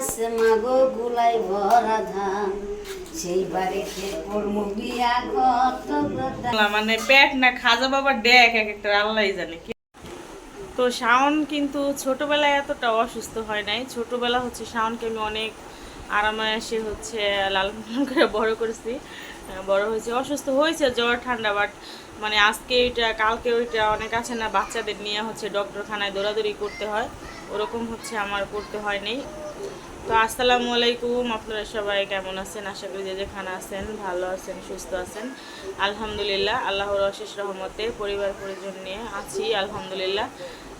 আছে মাগো গুলাই ভরা ধান। সেই বাড়িতে পড়মু বিয়া কত মানে পেট না, খাজা বাবা ডেক এক একটা, আল্লাহ জানে তো শাওন কিন্তু ছোটবেলায় এতটা অসুস্থ হয় নাই। ছোটবেলা হচ্ছে শাওনকে আমি অনেক আরামে এসে হচ্ছে লালন করে বড় করেছি। বড় হয়েছে, অসুস্থ হয়েছে, জ্বর, ঠান্ডা বাট মানে আজকে ওইটা কালকে ওইটা অনেক আছে না, বাচ্চাদের নিয়ে হচ্ছে ডক্টরখানায় দৌড়াদৌড়ি করতে হয়। ওরকম হচ্ছে আমার করতে হয় নেই। তো আসসালামু আলাইকুম, আপনারা সবাই কেমন আছেন? আশা করি যে যেখানে আছেন, ভালো আছেন, সুস্থ আছেন। আলহামদুলিল্লাহ, আল্লাহর অশেষ রহমতে পরিবার পরিজন নিয়ে আছি, আলহামদুলিল্লাহ।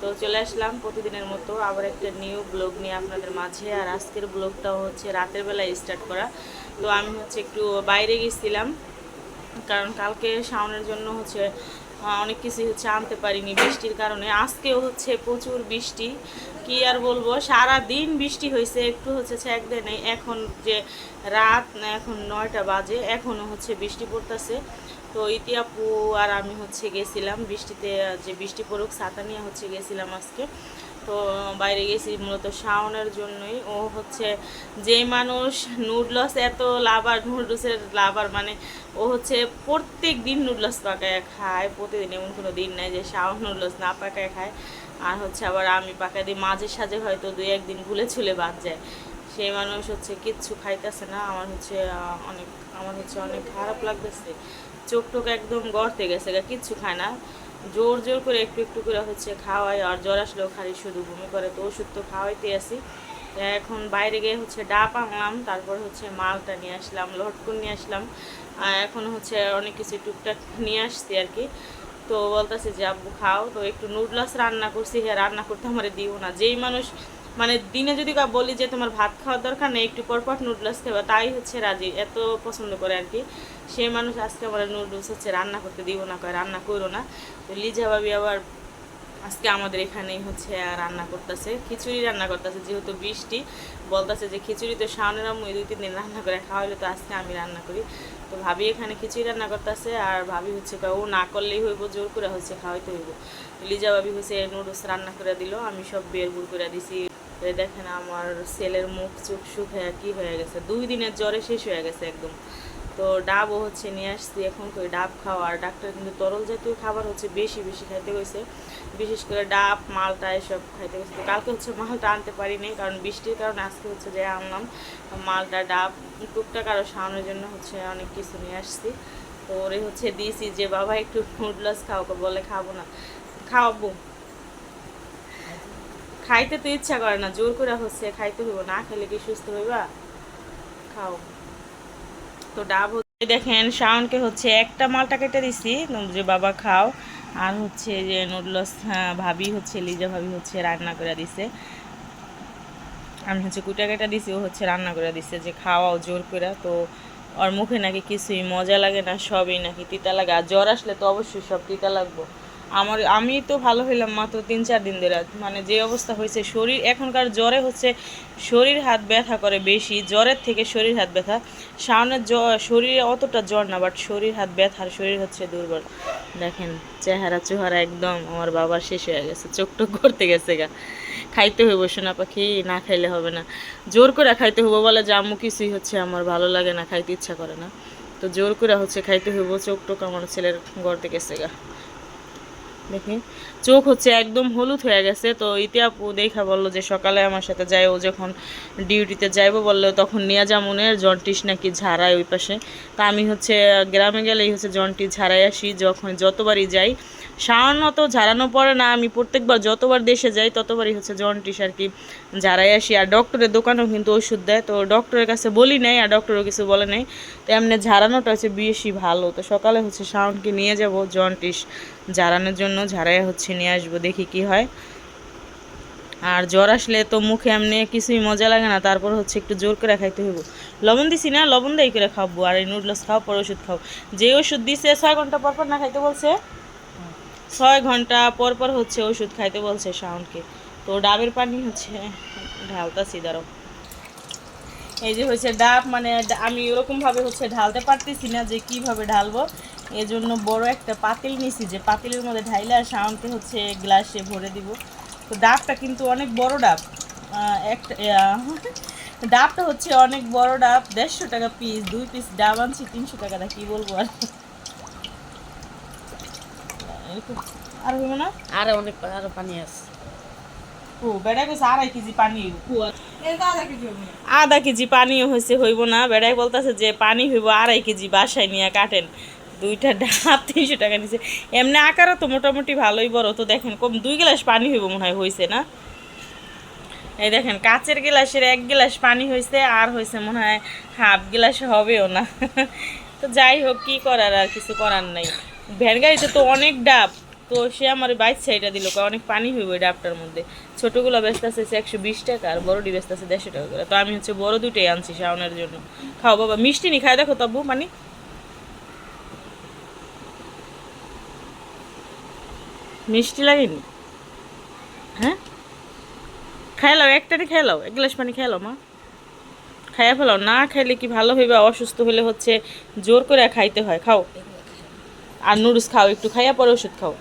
তো চলে আসলাম প্রতিদিনের মতো আবার একটা নিউ ব্লগ নিয়ে আপনাদের মাঝে। আর আজকের ব্লগটাও হচ্ছে রাতের বেলায় স্টার্ট করা। তো আমি হচ্ছে একটু বাইরে গেছিলাম, কারণ কালকে শাওনের জন্য হচ্ছে অনেক কিছুই হচ্ছে আনতে পারিনি বৃষ্টির কারণে। আজকেও হচ্ছে প্রচুর বৃষ্টি। কি আর বলব সারা দিন বৃষ্টি হয়েছে, একটু হচ্ছে একদিন নেই। এখন যে রাত, এখন নয়টা বাজে, এখনও হচ্ছে বৃষ্টি পড়তেছে। তো ইতিয়াপু আর আমি হচ্ছে গেছিলাম বৃষ্টিতে, যে বৃষ্টি পড়ুক, ছাতা নিয়ে হচ্ছে গেছিলাম আজকে। তো বাইরে গেছি মূলত শাওনের জন্যই। ও হচ্ছে যেই মানুষ নুডলস এত লাভার নুডলসের লাভার মানে ও হচ্ছে প্রত্যেক দিন নুডলস পাকায় খায়, প্রতিদিন এমন কোনো দিন নাই যে শাওন নুডলস না পাকায় খায়। আর হচ্ছে আবার আমি পাকায় দিই, মাঝে সাঝে হয়তো দুই একদিন ভুলে ছুলে বাদ যায়। সেই মানুষ হচ্ছে কিচ্ছু খাইতেছে না, আমার হচ্ছে অনেক, আমার হচ্ছে অনেক খারাপ লাগতেছে। চোখ টোক একদম গড়তে গেছে কিচ্ছু খায় না। জোর জোর করে একটু একটু করে হচ্ছে খাওয়াই, আর জ্বর আসলেও খালি শুধু বমি করে, তো ওষুধ তো খাওয়াইতে আসি। এখন বাইরে গিয়ে হচ্ছে ডাব আনলাম, তারপর হচ্ছে মালটা নিয়ে আসলাম, লটকুন নিয়ে আসলাম। এখন হচ্ছে অনেক কিছু টুকটাক নিয়ে আসছি আর কি। তো বলতেছে যে, আব্বু, খাও। তো একটু নুডলস রান্না করছি হ্যাঁ রান্না করতে আমার দিও না। যেই মানুষ মানে দিনে যদি বলি যে তোমার ভাত খাওয়ার দরকার নেই, একটু পরপর নুডলস খাবে, তাই হচ্ছে রাজি, এত পছন্দ করে আর কি। সেই মানুষ আজকে আমার নুডলস হচ্ছে রান্না করতে দিব না, কয় রান্না করো না। তো লিজা ভাবি আবার আজকে আমাদের এখানেই হচ্ছে রান্না করতেছে, খিচুড়ি রান্না করতেছে, যেহেতু বৃষ্টি, বলতেছে যে খিচুড়ি তো শাওনের এই দুই, তিন দিন রান্না করে খাওয়াইলে, তো আজকে আমি রান্না করি। তো ভাবি এখানে খিচুড়ি রান্না করতেছে, আর ভাবি হচ্ছে ও না করলেই হইব, জোর করে হচ্ছে খাওয়াইতে হইব। লিজা ভাবি হচ্ছে নুডলস রান্না করে দিল, আমি সব বের বুর করে দিছি। এই দেখেন আমার ছেলের মুখ চোখ শুকায় কি হয়ে গেছে? দুই দিনের জ্বরে শেষ হয়ে গেছে একদম। তো ডাবও হচ্ছে নিয়ে আসছি এখন তো ডাব খাওয়া। আর ডাক্তার কিন্তু তরল জাতীয় খাবার হচ্ছে বেশি বেশি খাইতে হয়েছে বিশেষ করে ডাব, মালটা এসব খাইতে হয়েছে তো কালকে হচ্ছে মালটা আনতে পারিনি কারণ বৃষ্টির কারণে আজকে হচ্ছে যে আনলাম মালটা, ডাব, টুকটাক আরও সামনের জন্য হচ্ছে অনেক কিছু নিয়ে আসছি। তো ওরে হচ্ছে দিয়েছি যে, বাবা, একটু নুডলস খাও বলে খাব না। খাওয়াবো। খাইতে তো ইচ্ছা করে না, জোর করে হচ্ছে খাইতে হইব, না খেলে কি সুস্থ হইবা? খাও। তো ডাব হচ্ছে, দেখেন, শাওনকে হচ্ছে একটা মালটা কেটে দিছি যে বাবা খাও। আর হচ্ছে যে নুডলস ভাবি হচ্ছে, লিজা ভাবি হচ্ছে রান্না করে দিছে। আমি হচ্ছে কুটা কেটে দিছি, ও হচ্ছে রান্না করে দিছে, যে খাওয়াও জোর করে। তো ওর মুখে নাকি কিছুই মজা লাগে না, সবই নাকি তিতা লাগে। আর জ্বর আসলে তো অবশ্যই সব তিতা লাগবো। আমার, আমি তো ভালো হইলাম মাত্র তিন চার দিন ধরে। মানে যে অবস্থা হয়েছে, শরীর, এখনকার জ্বরে হচ্ছে শরীর হাত ব্যথা করে বেশি, জ্বরের থেকে শরীর হাত ব্যথা। সামনের শরীরে অতটা জ্বর না বাট শরীর হাত ব্যথার শরীর হচ্ছে দুর্বল। দেখেন, চেহারা চেহারা একদম আমার বাবার শেষ হয়ে গেছে, চোখ টোক করতে গেছে গা। খাইতে হইব সোনা পাখি, না খাইলে হবে না। জোর করে খাইতে হইব বলে আম্মু, কিছুই হচ্ছে আমার ভালো লাগে না, খাইতে ইচ্ছা করে না। তো জোর করে হচ্ছে খাইতে হইব, চোখ টোক আমার ছেলের গড়তে গেছে গা। দেখি। চোখ হচ্ছে একদম হলুদ হয়ে গেছে, তো ইতি আপু দেখা বলল যে সকালে আমার সাথে যায়, ও যখন ডিউটিতে যাইবো বলল, তখন নিয়ে যামুনের জন্টিস নাকি ঝাড়ায় ওই পাশে। তা আমি হচ্ছে গ্রামে গেলেই হচ্ছে জন্টিস ঝাড়াই আসি, যখন যতবারই যাই। সামান্য তো ঝাড়ানো পড়ে না, আমি প্রত্যেকবার যতবার দেশে যাই, ততবারই হচ্ছে জন্টিস আর কি ঝাড়াই আসি। আর ডক্টরের দোকানেও কিন্তু ওষুধ দেয়, তো ডক্টরের কাছে বলি নাই, আর ডক্টরও কিছু বলে নাই। তো এমনি ঝাড়ানোটা হচ্ছে বেশি ভালো। তো সকালে হচ্ছে শাওনকে নিয়ে যাব জন্টিস ঝাড়ানোর জন্য। ঝাড়াই হচ্ছে নিয়ে আসব, দেখি কি হয়। আর জ্বর আসলে তো মুখে এমনি কিছুই মজা লাগে না, তারপর হচ্ছে একটু জোর করে খাইতে হইব। লবণ দিছি না, লবণ দেই করে খাব, আর এই নুডলস খাও, পর ওষুধ খাও। যে ওষুধ দিছে, ছয় ঘণ্টা পর পর না খাইতে বলছে? ছয় ঘণ্টা পর পর হচ্ছে ওষুধ খাইতে বলছে শাওনকে। তো ডাবের পানি হচ্ছে, ঢালতাছি দাঁড়ো এই যে হচ্ছে ডাব মানে আমি ওরকমভাবে হচ্ছে ঢালতে পারতেছি না যে কীভাবে ঢালবো। এই জন্য বড় একটা পাতিল নিছি যে পাতিলের মধ্যে ঢাইলে আর শাওনকে হচ্ছে গ্লাসে ভরে দিব। তো ডাবটা কিন্তু অনেক বড় ডাব। একটা ডাবটা হচ্ছে অনেক বড় ডাব দেড়শো টাকা পিস দুই পিস ডাব আনছি তিনশো টাকা দা কি বলব আর? আর হইব না? আরও অনেক আরও পানি আছে। ও বেড়াই কইছে আড়াই কেজি পানি আধা কেজি পানিও হয়েছে হইব না। বেড়াই বলতেছে যে পানি হইব আড়াই কেজি বাসায় নিয়ে কাটেন। দুইটা ডাব, তিনশো টাকা নিছে। এমনি আকারও তো মোটামুটি ভালোই বড়। তো দেখেন, কম দুই গ্লাস পানি হইব মনে হয় হয়েছে না? এই দেখেন, কাচের গ্লাসের এক গ্লাস পানি হয়েছে আর হয়েছে মনে হয় হাফ গ্লাস হবেও না। তো যাই হোক, কি করার আর কিছু করার নাই। ভ্যান গাড়িতে তো অনেক ডাব। তো সে আমার বাইক সাইডটা দিল অনেক পানি হইব ডাবটার মধ্যে। ছোটোগুলো ব্যস্ত আছে একশো বিশ টাকা, আর বড়ডি ব্যস্ত আছে দেড়শো টাকা করে। তো আমি হচ্ছে বড় দুটোই আনছি শাওনের জন্য। খাও বাবা, মিষ্টি নি খাই দেখো তবু মানে। মিষ্টি লাগেনি? হ্যাঁ? খাই খেলাও একটারে খেলাও এক গ্লাস পানি খেলাও মা। খাইয়া ফেলাও, না খাইলে কি ভালো হইবে অসুস্থ হলে হচ্ছে জোর করে খাইতে হয়, খাও। আর নুডলস খাও, একটু খাইয়া পরে ওষুধ খাও।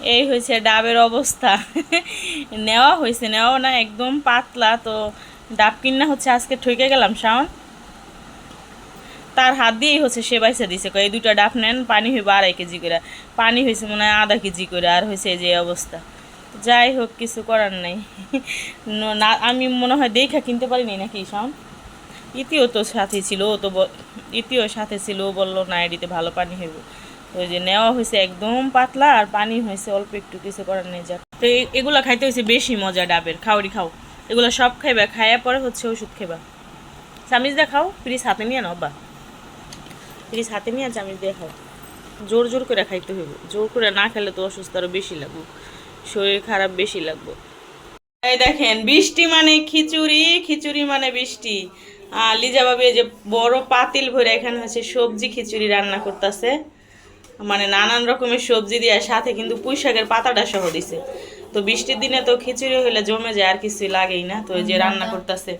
এই হয়েছে ডাবের অবস্থা। নেওয়া হয়েছে নেওয়া না, একদম পাতলা। তো ডাব কিনা হচ্ছে, আজকে ঠকে গেলাম, শাওন। তার হাত দিয়েই হচ্ছে সে বাইসা দিছে এই দুটা ডাব নেন, পানি হইবে আড়াই কেজি করে পানি হয়েছে মনে হয় আধা কেজি করে আর হয়েছে যে অবস্থা। যাই হোক, কিছু করার নাই। না আমি মনে হয় দেখা কিনতে পারিনি নাকি, শাওন? ইতিও তো সাথে ছিল, ও তো ইতিও সাথে ছিল, ও বলল, না এডিতে ভালো পানি হইব। ওই যে নেওয়া হয়েছে একদম পাতলা, আর পানি হয়েছে অল্প একটু, কিছু করার নেই, যাক। তো এগুলা খাইতে হয়েছে বেশি মজা ডাবের খাওয়ারি খাও। এগুলো সব খাইবা, খাইয়া পরে হচ্ছে ওষুধ খেবা দিয়ে খাও ফ্রিজ হাতে নিয়ে নাও, বা। ফ্রিজ হাতে নিয়ে চামিচ দিয়ে খাও জোর জোর করে খাইতে হইব। জোর করে না খেলে তো অসুস্থ আরও বেশি লাগবে। শরীর খারাপ বেশি লাগবে। এই দেখেন, বৃষ্টি মানে খিচুড়ি খিচুড়ি মানে বৃষ্টি। লিজা বাবু যে বড় পাতিল ভরে এখানে হচ্ছে সবজি খিচুড়ি রান্না করতেছে। মানে নানান রকমের সবজি দিয়ে সাথে কিন্তু পুঁই শাকের পাতাটা সহ দিছে। তো বৃষ্টির দিনে তো খিচুড়ি হইলে জমে যায়, আর কিছুই লাগেই না। তো যে রান্না করতেছে।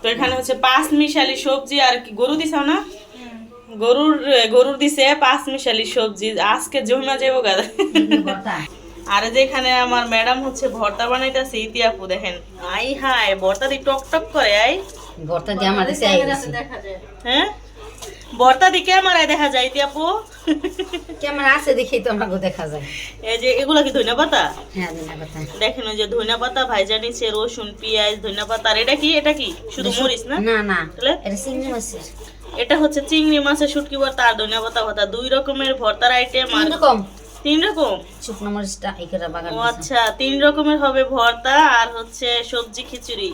তো এখানে হচ্ছে পাঁচ মিশালি সবজি, আর কি গরু দিছাও না? গরুর গরুর দিছে পাঁচ মিশালি সবজি আজকে জমা যাব গাদা আর যেখানে আমার ম্যাডাম হচ্ছে ভর্তা বানাইতেছে ইতিয়াপু দেখেন। আই হায় ভর্তা দি টক টক করে আই। ভর্তা দিয়ে আমার দেশে গেছে হ্যাঁ? ভর্তা দি ক্যামেরায় দেখা যায় ইতিয়াপু। ক্যামেরা আছে দেখি তো আমাকে দেখা যায়। এই যে এগুলা কি ধনিয়া পাতা? হ্যাঁ দিনা কথা দেখেন ওই যে ধনিয়া পাতা ভাইজা নিচ্ছে রসুন পেঁয়াজ ধনিয়া পাতা আর এটা কি? এটা কি? শুধু মরিচ না? না না তাহলে? এটা চিংড়ি মাছের। এটা হচ্ছে চিংড়ি মাছের শুটকি ভর্তা আর ধনিয়া পাতা ভর্তা। দুই রকমের ভর্তার আইটেম আর রকম তিন রকম? শুকনো মরিচটা এখানে বাগান ও আচ্ছা তিন রকমের হবে ভর্তা আর হচ্ছে সবজি খিচুড়ি।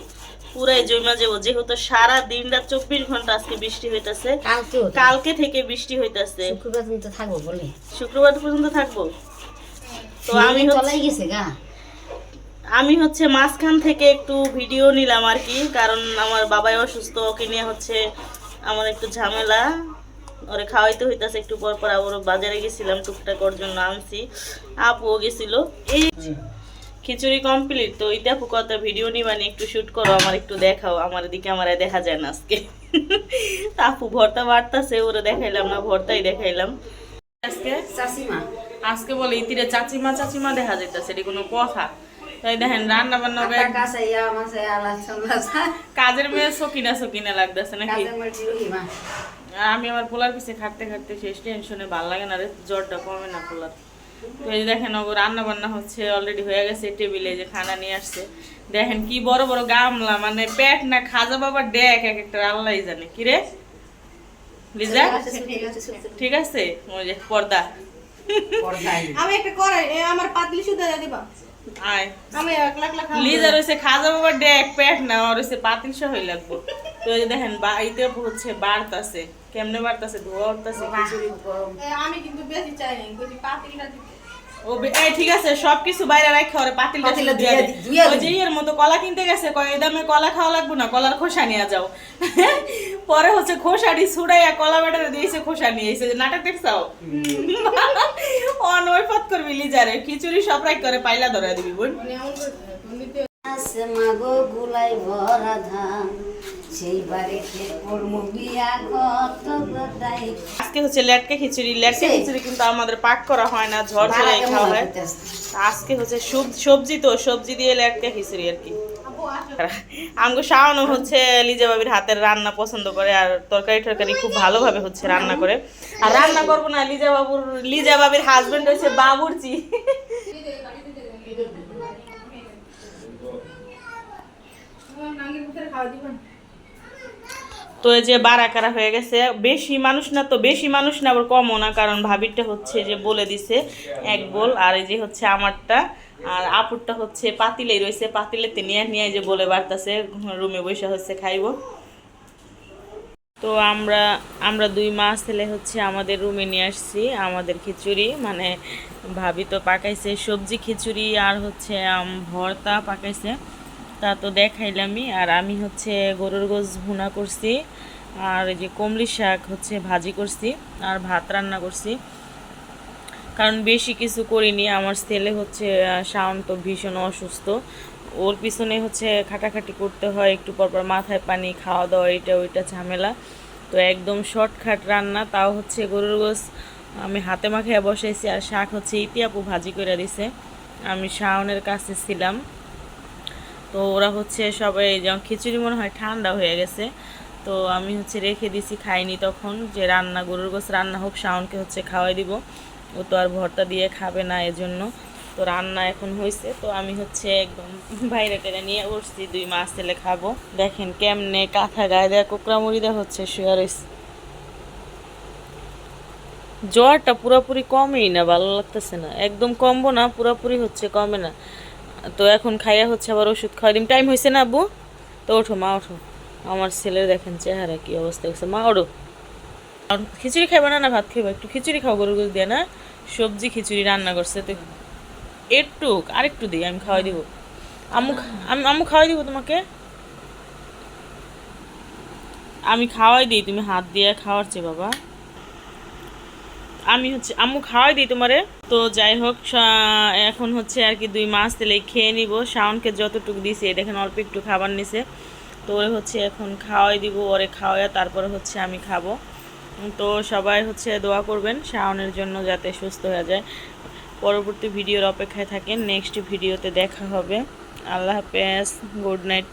পুরাই জমা যাব যেহেতু সারা দিনটা চব্বিশ ঘণ্টা আজকে বৃষ্টি হইতাছে। কালকেও কালকে থেকে বৃষ্টি হইতাছে। শুক্রবার দিন তো থাকব বলে। শুক্রবার পর্যন্ত থাকব। তো আমি হচ্ছে- চলাই গেছে গা। আমি হচ্ছে মাঝখান থেকে একটু ভিডিও নিলাম আর কি কারণ আমার বাবাই অসুস্থ ওকে নিয়ে হচ্ছে আমার একটু ঝামেলা। ওরে খাওয়াইতে হইতাছে একটু পর পর আবার বাজারে গেছিলাম টুকটাক ওর জন্য আনছি। আপুও গেছিল। এই খিচুড়ি কমপ্লিট তো ইটা ফুকতা ভিডিও নিবানি একটু শুট করো আমার একটু দেখাও আমার দিকে আমার দেখা যায় না আজকে। আপু ভর্তা বাড়তাছে ওরে দেখাইলাম না ভর্তাই দেখাইলাম। আজকে? চাচিমা। আজকে বলে ইতিরে চাচিমা চাচিমা দেখা যাইতেছে এটি কোনো কথা। তাই দেখেন রান্না বান্না ইয়া কাজের মেয়ে সকিনা সকিনা লাগতেছে নাকি? আমি আমার পোলার পিছে খাটতে খাটতে শেষ টেনশনে ভালো লাগে না রে জ্বরটা কমে না পোলার। তো এই দেখেন ওগো রান্না বান্না হচ্ছে অলরেডি হয়ে গেছে টেবিলে যে খানা নিয়ে আসছে। দেখেন কি বড় বড় গামলা মানে পেট না খাজা বাবার ডেক এক একটা আল্লাহ জানে। কি রে? লিজা? ঠিক আছে? ওই যে পর্দা। আমি একটা করাই আমার পাতলি সুদা দিবা। আয়। আমি এক লাখ লাখ লিজার হইছে খাজা বাবার ডেক পেট না আর হইছে পাতিল সহই লাগবো। তো এই দেখেন বাড়িতে হচ্ছে বাড়তাছে। কেমনে বাড়তাছে? ধোয়া উঠতাছে আমি কিন্তু বেশি চাই নাই পাতিলটা দিতে। ও এই ঠিক আছে সবকিছু বাইরে রাখে ওরে পাতিলটা দিয়া ওই যে এর মতো কলা কিনতে গেছে কয় এই দামে কলা খাওয়া লাগবে না কলার খোসা নিয়ে যাও। পরে হচ্ছে খোসাটি ছুড়াইয়া কলা বেটারে দিয়েছে খোসা নিয়ে এসে যে নাটক দেখছাও? অনৈপত করবি লিজারে খিচুড়ি সব রাখ করে পাইলা ধরা দিবি বোন। মাগো গুলাই ভরা ধান। আজকে হচ্ছে লেটকা খিচুড়ি লেটকা খিচুড়ি কিন্তু আমাদের পাক করা হয় না ঝড় ঝড়ে খাওয়া হয়। আজকে হচ্ছে সব- সবজি তো সবজি দিয়ে লেটকা খিচুড়ি আর কি। আমগো শাওনও হচ্ছে লিজা বাবির হাতের রান্না পছন্দ করে আর তরকারি টরকারি খুব ভালোভাবে হচ্ছে রান্না করে। আর রান্না করব না লিজা বাবুর লিজা বাবির হাজবেন্ড হচ্ছে বাবুরচি। তোমার নাঙ্গের ভিতরে খাওয়া দিবেন? তো এই যে বারাকারা হয়ে গেছে, বেশি মানুষ না তো বেশি মানুষ না, আবার কমও না, কারণ ভাবিরটা হচ্ছে যে বলে দিছে এক বল, আর এই যে হচ্ছে আমারটা, আর আপুরটা হচ্ছে পাতিলেই রয়েছে পাতিলেতে নিয়ে নিয়ে যে বলে বাড়তাছে, রুমে বসে হচ্ছে খাইবো। তো আমরা আমরা দুই মাস ছেলে হচ্ছে আমাদের রুমে নিয়ে আসছি, আমাদের খিচুড়ি মানে ভাবি তো পাকাইছে সবজি খিচুড়ি, আর হচ্ছে ভর্তা পাকাইছে। তা তো দেখাইলামই। আর আমি হচ্ছে গরুর গোস ভুনা করছি, আর এই যে কমলি শাক হচ্ছে ভাজি করছি, আর ভাত রান্না করছি। কারণ বেশি কিছু করিনি, আমার ছেলে হচ্ছে শাওন তো ভীষণ অসুস্থ। ওর পিছনে হচ্ছে খাটাখাটি করতে হয়, একটু পর পর মাথায় পানি, খাওয়া দাওয়া এটা ওইটা ঝামেলা। তো একদম শর্টকাট রান্না, তাও হচ্ছে গরুর গোস আমি হাতে মাখিয়ে বসাইছি, আর শাক হচ্ছে ইতিয়াপু ভাজি করে দিছে। আমি শাওনের কাছে ছিলাম। তো ওরা হচ্ছে সবাই যেমন খিচুড়ি মনে হয় ঠান্ডা হয়ে গেছে, তো আমি হচ্ছে রেখে দিছি, খাইনি তখন যে রান্না, গরুর গোস রান্না হোক, শাওনকে হচ্ছে খাওয়াই দিব। ও তো আর ভর্তা দিয়ে খাবে না এজন্য। তো রান্না এখন হয়েছে তো আমি হচ্ছে একদম বাইরে টেরে নিয়ে বসছি, দুই মাস তেলে খাব। দেখেন কেমনে কাঁথা গায়ে দেওয়া কোকড়া দেওয়া হচ্ছে, শুয়ে রয়েছে জ্বরটা পুরোপুরি কমেই না, ভালো লাগতেছে না। একদম কমবো না, পুরোপুরি হচ্ছে কমে না। তো এখন খাইয়া হচ্ছে আবার ওষুধ খাওয়া টাইম হয়েছে না আব্বু? তো ওঠো, মা, ওঠো। আমার ছেলের দেখেন চেহারা কি অবস্থা হয়েছে মা, ওঠো। খিচুড়ি খাবে না না ভাত খাইবা? একটু খিচুড়ি খাও গরু গরু দিয়ে, না? সবজি খিচুড়ি রান্না করছে তো একটু আরেকটু দিই, আমি খাওয়াই দিব। আম্মু আমি আম্মু খাওয়াই দিব তোমাকে? আমি খাওয়াই দিই, তুমি হাত দিয়ে খাওয়ার খাওয়াচ্ছে বাবা। আমি হচ্ছে আম্মু খাওয়াই দিই তোমারে। তো যাই হোক এখন হচ্ছে আর কি দুই মাস তেলে খেয়ে নিব। শাওনকে যতটুকু দিছি দেখেন অল্প একটু খাবার নিছে। তো ওরে হচ্ছে এখন খাওয়াই দিব, ওরে খাওয়াইয়া তারপরে হচ্ছে আমি খাব। তো সবাই হচ্ছে দোয়া করবেন, শাওনের জন্য যাতে সুস্থ হয়ে যায়। পরবর্তী ভিডিওর অপেক্ষায় থাকেন, নেক্সট ভিডিওতে দেখা হবে। আল্লাহ হাফেজ, গুড নাইট।